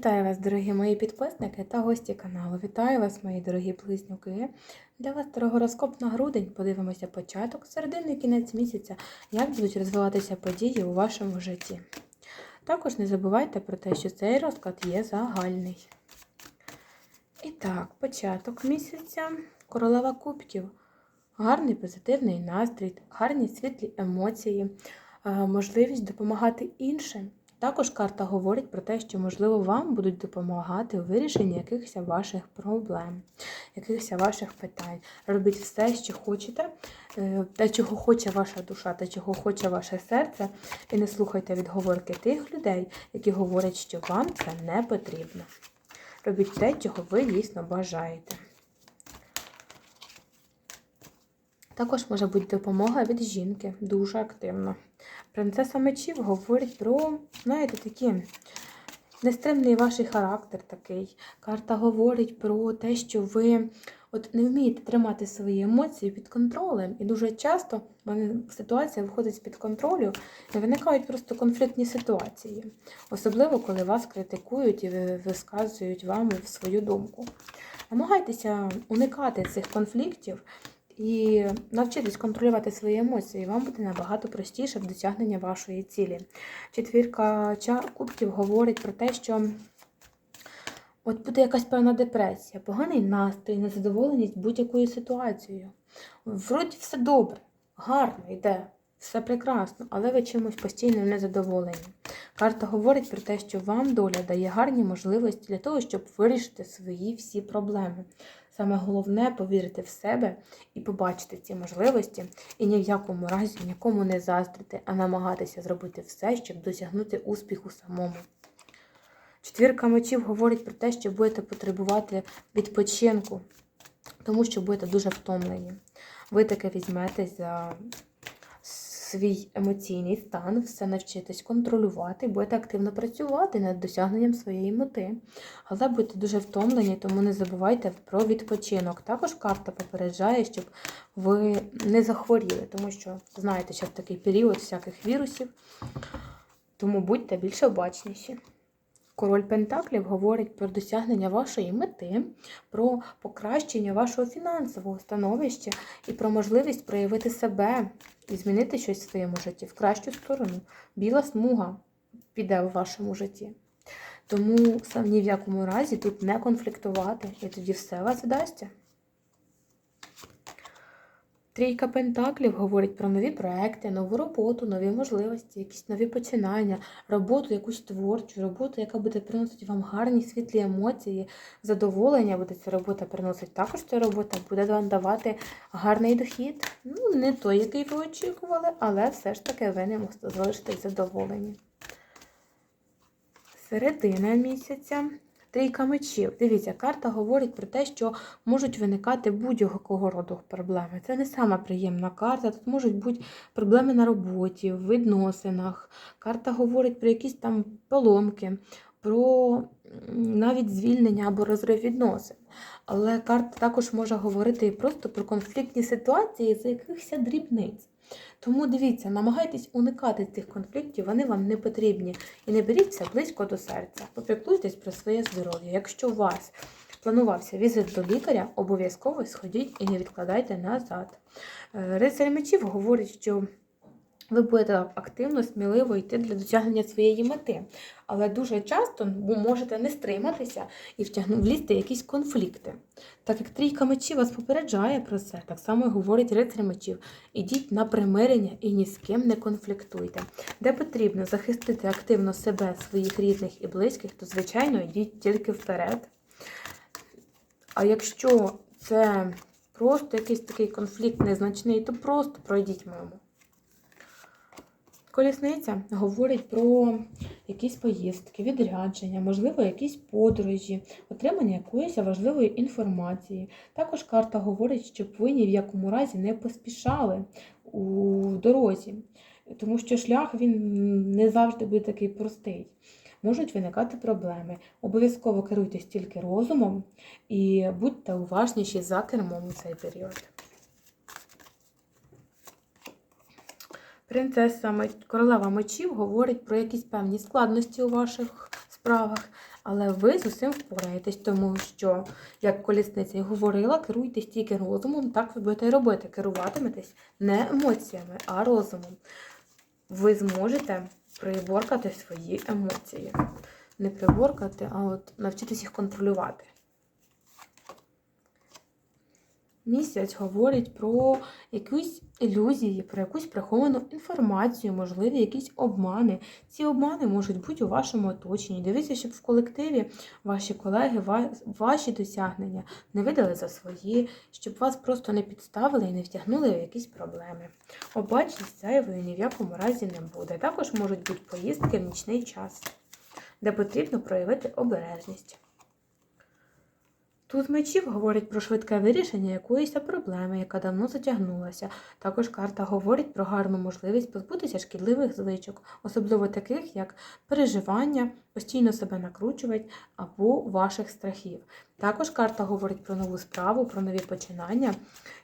Вітаю вас, дорогі мої підписники та гості каналу. Вітаю вас, мої дорогі близнюки. Для вас гороскоп на грудень. Подивимося початок, середину і кінець місяця, як будуть розвиватися події у вашому житті. Також не забувайте про те, що цей розклад є загальний. І так, початок місяця, королева кубків. Гарний позитивний настрій, гарні світлі емоції, е, можливість допомагати іншим. Також карта говорить про те, що, можливо, вам будуть допомагати у вирішенні якихось ваших проблем, якихось ваших питань. Робіть все, що хочете, е, те, чого хоче ваша душа, те, чого хоче ваше серце, і не слухайте відговорки тих людей, які говорять, що вам це не потрібно. Робіть те, чого ви дійсно бажаєте. Також може бути допомога від жінки, дуже активно. Принцеса мечів говорить про, знаєте, такі нестримний ваш характер такий. Карта говорить про те, що ви от не вмієте тримати свої емоції під контролем. І дуже часто ситуація виходить з-під контролю і виникають просто конфліктні ситуації. Особливо, коли вас критикують і висказують вам свою думку. Намагайтеся уникати цих конфліктів. І навчитись контролювати свої емоції, вам буде набагато простіше в досягненні вашої цілі. Четвірка кубків говорить про те, що от буде якась певна депресія, поганий настрій, незадоволеність будь-якою ситуацією. Вроді все добре, гарно йде, все прекрасно, але ви чимось постійно незадоволені. Карта говорить про те, що вам доля дає гарні можливості для того, щоб вирішити свої всі проблеми. Саме головне повірити в себе і побачити ці можливості, і ні в якому разі нікому не заздрити, а намагатися зробити все, щоб досягнути успіху самому. Четвірка мечів говорить про те, що будете потребувати відпочинку, тому що будете дуже втомлені. Ви таке візьметесь за свій емоційний стан, все навчитесь контролювати, будете активно працювати над досягненням своєї мети. Але будете дуже втомлені, тому не забувайте про відпочинок. Також карта попереджає, щоб ви не захворіли, тому що знаєте, в такий період всяких вірусів, тому будьте більш обачніші. Король Пентаклів говорить про досягнення вашої мети, про покращення вашого фінансового становища і про можливість проявити себе і змінити щось в своєму житті в кращу сторону. Біла смуга піде у вашому житті. Тому ні в якому разі тут не конфліктувати, і тоді все вас вдасться. Трійка Пентаклів говорить про нові проекти, нову роботу, нові можливості, якісь нові починання, роботу, якусь творчу, роботу, яка буде приносити вам гарні світлі емоції, задоволення буде ця робота приносити. Також ця робота буде вам давати гарний дохід. Ну, не той, який ви очікували, але все ж таки ви не можете залишитись задоволені. Середина місяця. Трійка мечів. Дивіться, карта говорить про те, що можуть виникати будь-якого роду проблеми. Це не сама приємна карта. Тут можуть бути проблеми на роботі, в відносинах. Карта говорить про якісь там поломки, про навіть звільнення або розрив відносин. Але карта також може говорити і просто про конфліктні ситуації з якихось дрібниць. Тому дивіться, намагайтесь уникати цих конфліктів, вони вам не потрібні. І не беріть це близько до серця. Попіклуйтесь про своє здоров'я. Якщо у вас планувався візит до лікаря, обов'язково сходіть і не відкладайте назад. Е, Рицарь мечів говорить, що ви будете активно, сміливо йти для досягнення своєї мети. Але дуже часто ви можете не стриматися і влізти якісь конфлікти. Так як трійка мечів вас попереджає про це, так само і говорить рицар мечів. Ідіть на примирення і ні з ким не конфліктуйте. Де потрібно захистити активно себе, своїх рідних і близьких, то, звичайно, йдіть тільки вперед. А якщо це просто якийсь такий конфлікт незначний, то просто пройдіть мимо. Колісниця говорить про якісь поїздки, відрядження, можливо, якісь подорожі, отримання якоїсь важливої інформації. Також карта говорить, щоб ви ні в якому разі не поспішали у дорозі, тому що шлях він не завжди буде такий простий. Можуть виникати проблеми. Обов'язково керуйтесь тільки розумом і будьте уважніші за кермом у цей період. Принцеса королева мечів говорить про якісь певні складності у ваших справах, але ви з усім впораєтесь, тому що, як колісниця і говорила, керуйтесь тільки розумом, так ви будете й робити. Керуватиметесь не емоціями, а розумом. Ви зможете приборкати свої емоції. Не приборкати, а от навчитись їх контролювати. Місяць говорить про якісь ілюзії, про якусь приховану інформацію, можливі якісь обмани. Ці обмани можуть бути у вашому оточенні. Дивіться, щоб в колективі ваші колеги ваші досягнення не видали за свої, щоб вас просто не підставили і не втягнули в якісь проблеми. Обачність зайвої ні в якому разі не буде. Також можуть бути поїздки в нічний час, де потрібно проявити обережність. Туз мечів говорить про швидке вирішення якоїсь проблеми, яка давно затягнулася. Також карта говорить про гарну можливість позбутися шкідливих звичок, особливо таких, як переживання, постійно себе накручувати або ваших страхів. Також карта говорить про нову справу, про нові починання,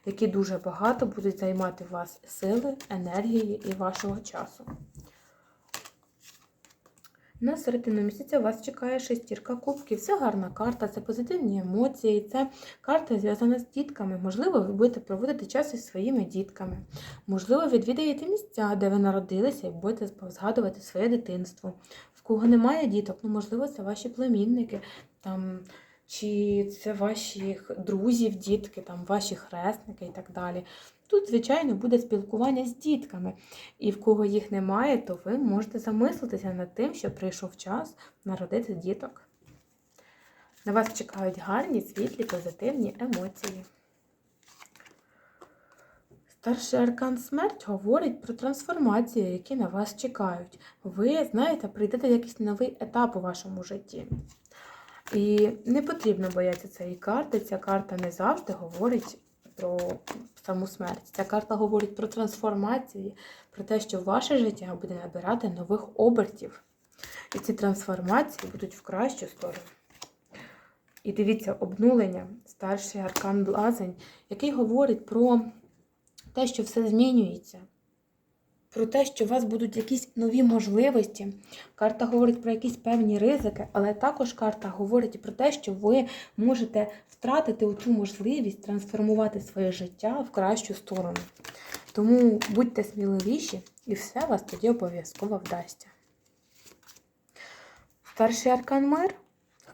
які дуже багато будуть займати вас сили, енергії і вашого часу. На середину місяця вас чекає шестірка кубків. Це гарна карта, це позитивні емоції, це карта зв'язана з дітками. Можливо, ви будете проводити час із своїми дітками. Можливо, відвідаєте місця, де ви народилися, і будете згадувати своє дитинство. В кого немає діток, ну можливо, це ваші племінники, там, чи це ваших друзів, дітки, там, ваші хресники і так далі. Тут, звичайно, буде спілкування з дітками. І в кого їх немає, то ви можете замислитися над тим, що прийшов час народити діток. На вас чекають гарні, світлі, позитивні емоції. Старший аркан смерть говорить про трансформації, які на вас чекають. Ви, знаєте, прийдете якийсь новий етап у вашому житті. І не потрібно боятися цієї карти. Ця карта не завжди говорить про саму смерть. Ця карта говорить про трансформації, про те, що ваше життя буде набирати нових обертів. І ці трансформації будуть в кращу сторону. І дивіться, обнулення, старший аркан блазень, який говорить про те, що все змінюється. Про те, що у вас будуть якісь нові можливості. Карта говорить про якісь певні ризики, але також карта говорить про те, що ви можете втратити цю можливість трансформувати своє життя в кращу сторону. Тому будьте сміливіші, і все вас тоді обов'язково вдасться. Старший аркан мир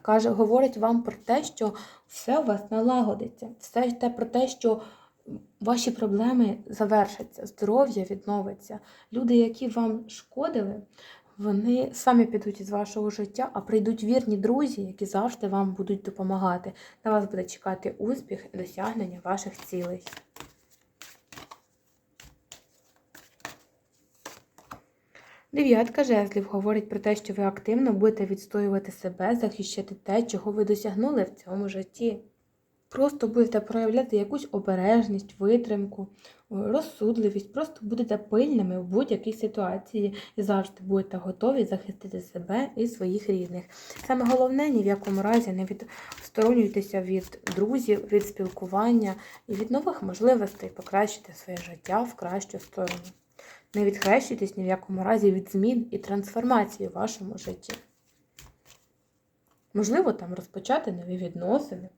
каже, говорить вам про те, що все у вас налагодиться, все те про те, що ваші проблеми завершаться, здоров'я відновиться. Люди, які вам шкодили, вони самі підуть із вашого життя, а прийдуть вірні друзі, які завжди вам будуть допомагати. На вас буде чекати успіх і досягнення ваших цілей. Дев'ятка жезлів говорить про те, що ви активно будете відстоювати себе, захищати те, чого ви досягнули в цьому житті. Просто будете проявляти якусь обережність, витримку, розсудливість, просто будете пильними в будь-якій ситуації і завжди будете готові захистити себе і своїх рідних. Саме головне, ні в якому разі не відсторонюйтеся від друзів, від спілкування і від нових можливостей покращити своє життя в кращу сторону. Не відхрещуйтесь ні в якому разі від змін і трансформації в вашому житті. Можливо, там розпочати нові відносини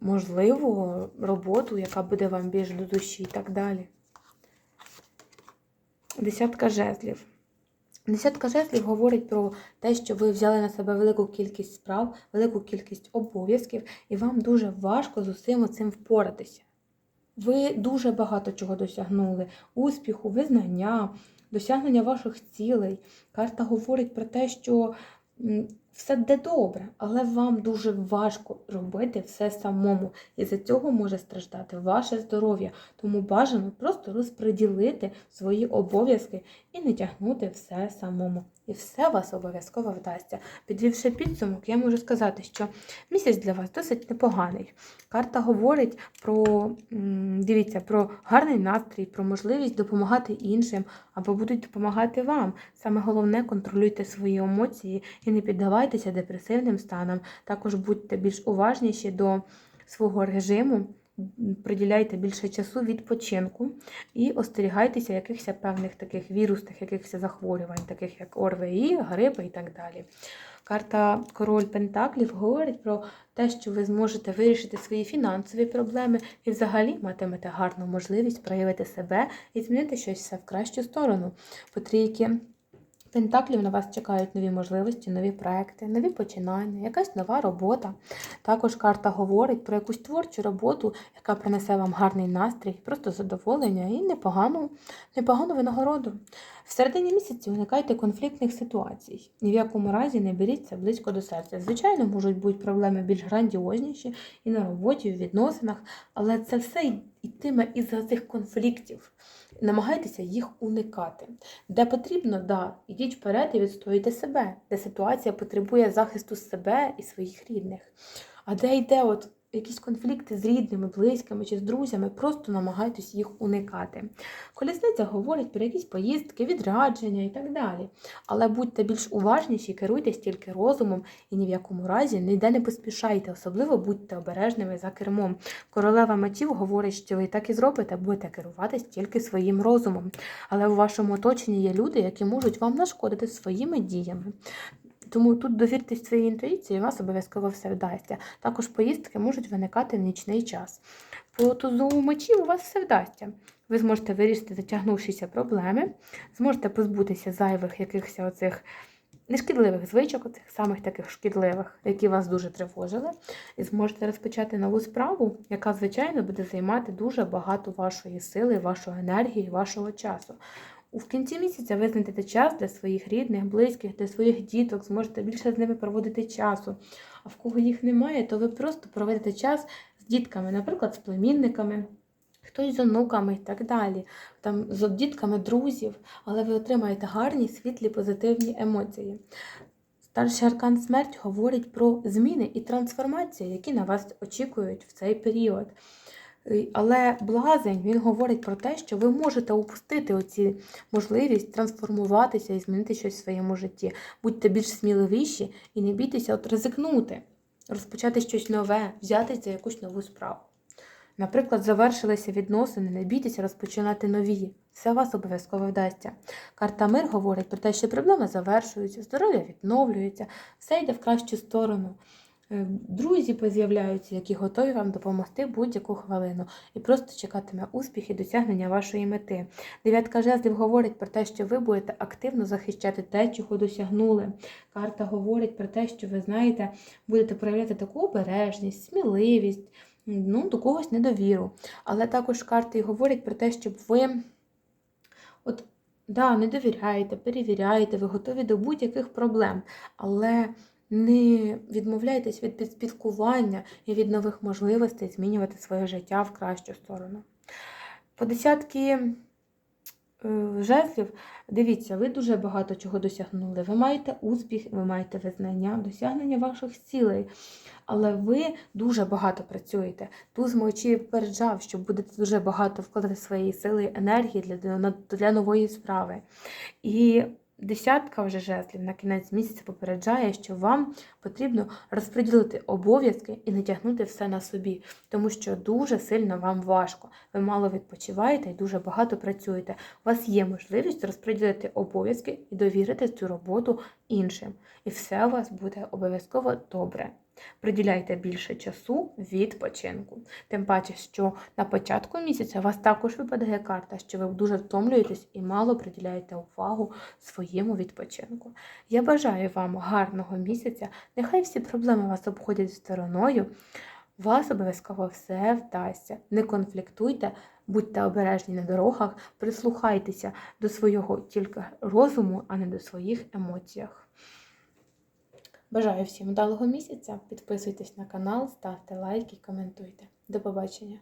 можливо, роботу, яка буде вам більш до душі і так далі. Десятка жезлів. Десятка жезлів говорить про те, що ви взяли на себе велику кількість справ, велику кількість обов'язків, і вам дуже важко з усім цим впоратися. Ви дуже багато чого досягнули: успіху, визнання, досягнення ваших цілей. Карта говорить про те, що все де добре, але вам дуже важко робити все самому. І за цього може страждати ваше здоров'я. Тому бажано просто розподілити свої обов'язки і не тягнути все самому. І все вас обов'язково вдасться. Підвівши підсумок, я можу сказати, що місяць для вас досить непоганий. Карта говорить про, дивіться, про гарний настрій, про можливість допомагати іншим або будуть допомагати вам. Саме головне контролюйте свої емоції і не піддавайтеся депресивним станам. Також будьте більш уважніші до свого режиму приділяйте більше часу відпочинку і остерігайтеся якихось певних таких вірусних якихось захворювань, таких як ОРВІ, грипи і так далі. Карта Король Пентаклів говорить про те, що ви зможете вирішити свої фінансові проблеми і взагалі матимете гарну можливість проявити себе і змінити щось в кращу сторону. По трійки Пентаклів на вас чекають нові можливості, нові проекти, нові починання, якась нова робота. Також карта говорить про якусь творчу роботу, яка принесе вам гарний настрій, просто задоволення і непогану, непогану винагороду. В середині місяці уникайте конфліктних ситуацій. Ні в якому разі не беріть це близько до серця. Звичайно, можуть бути проблеми більш грандіозніші і на роботі, і в відносинах, але це все йтиме із-за цих конфліктів. Намагайтеся їх уникати. Де потрібно, да, йдіть вперед і відстоюйте себе, де ситуація потребує захисту себе і своїх рідних. А де йде от якісь конфлікти з рідними, близькими чи з друзями, просто намагайтесь їх уникати. Колісниця говорить про якісь поїздки, відрядження і так далі. Але будьте більш уважніші, керуйтесь тільки розумом і ні в якому разі ніде не поспішайте, особливо будьте обережними за кермом. Королева мечів говорить, що ви так і зробите, будете керуватись тільки своїм розумом. Але у вашому оточенні є люди, які можуть вам нашкодити своїми діями. Тому тут довіртесь своїй інтуїції, у вас обов'язково все вдасться. Також поїздки можуть виникати в нічний час. По тузу мечів у вас все вдасться. Ви зможете вирішити затягнувшіся проблеми, зможете позбутися зайвих якихось оцих нешкідливих звичок, оцих самих таких шкідливих, які вас дуже тривожили, і зможете розпочати нову справу, яка, звичайно, буде займати дуже багато вашої сили, вашої енергії, вашого часу. У кінці місяця ви знайдете час для своїх рідних, близьких, для своїх діток, зможете більше з ними проводити часу. А в кого їх немає, то ви просто проведете час з дітками, наприклад, з племінниками, хтось з онуками і так далі, там з дітками друзів, але ви отримаєте гарні, світлі, позитивні емоції. Старший аркан смерть говорить про зміни і трансформації, які на вас очікують в цей період. Е, Але блазень він говорить про те, що ви можете упустити оці можливість трансформуватися і змінити щось в своєму житті. Будьте більш сміливіші і не бійтеся от ризикнути, розпочати щось нове, взятися за якусь нову справу. Наприклад, завершилися відносини, не бійтеся розпочинати нові. Все вас обов'язково вдасться. Карта мир говорить про те, що проблеми завершуються, здоров'я відновлюється, все йде в кращу сторону. Е, Друзі поз'являються, які готові вам допомогти будь-яку хвилину і просто чекатиме успіх і досягнення вашої мети. Дев'ятка жезлів говорить про те, що ви будете активно захищати те, чого досягнули. Карта говорить про те, що ви знаєте, будете проявляти таку обережність, сміливість, ну, до когось недовіру. Але також карти говорять про те, щоб ви от, да, не довіряєте, перевіряєте, ви готові до будь-яких проблем. Але не відмовляйтесь від підспілкування і від нових можливостей змінювати своє життя в кращу сторону. По десятки е, жезлів, дивіться, ви дуже багато чого досягнули. Ви маєте успіх, ви маєте визнання, досягнення ваших цілей. Але ви дуже багато працюєте. Туз мочі попереджав, що будете дуже багато вкладати своєї сили енергії для, для нової справи. І Десятка вже жезлів на кінець місяця попереджає, що вам потрібно розподілити обов'язки і не тягнути все на собі, тому що дуже сильно вам важко. Ви мало відпочиваєте і дуже багато працюєте. У вас є можливість розподілити обов'язки і довірити цю роботу іншим. І все у вас буде обов'язково добре. Приділяйте більше часу відпочинку. Тим паче, що на початку місяця у вас також випадає карта, що ви дуже втомлюєтесь і мало приділяєте увагу своєму відпочинку. Я бажаю вам гарного місяця. Нехай всі проблеми вас обходять стороною. Вас обов'язково все вдасться. Не конфліктуйте, будьте обережні на дорогах, прислухайтеся до свого тільки розуму, а не до своїх емоціях. Бажаю всім вдалого місяця. Підписуйтесь на канал, ставте лайки, коментуйте. До побачення!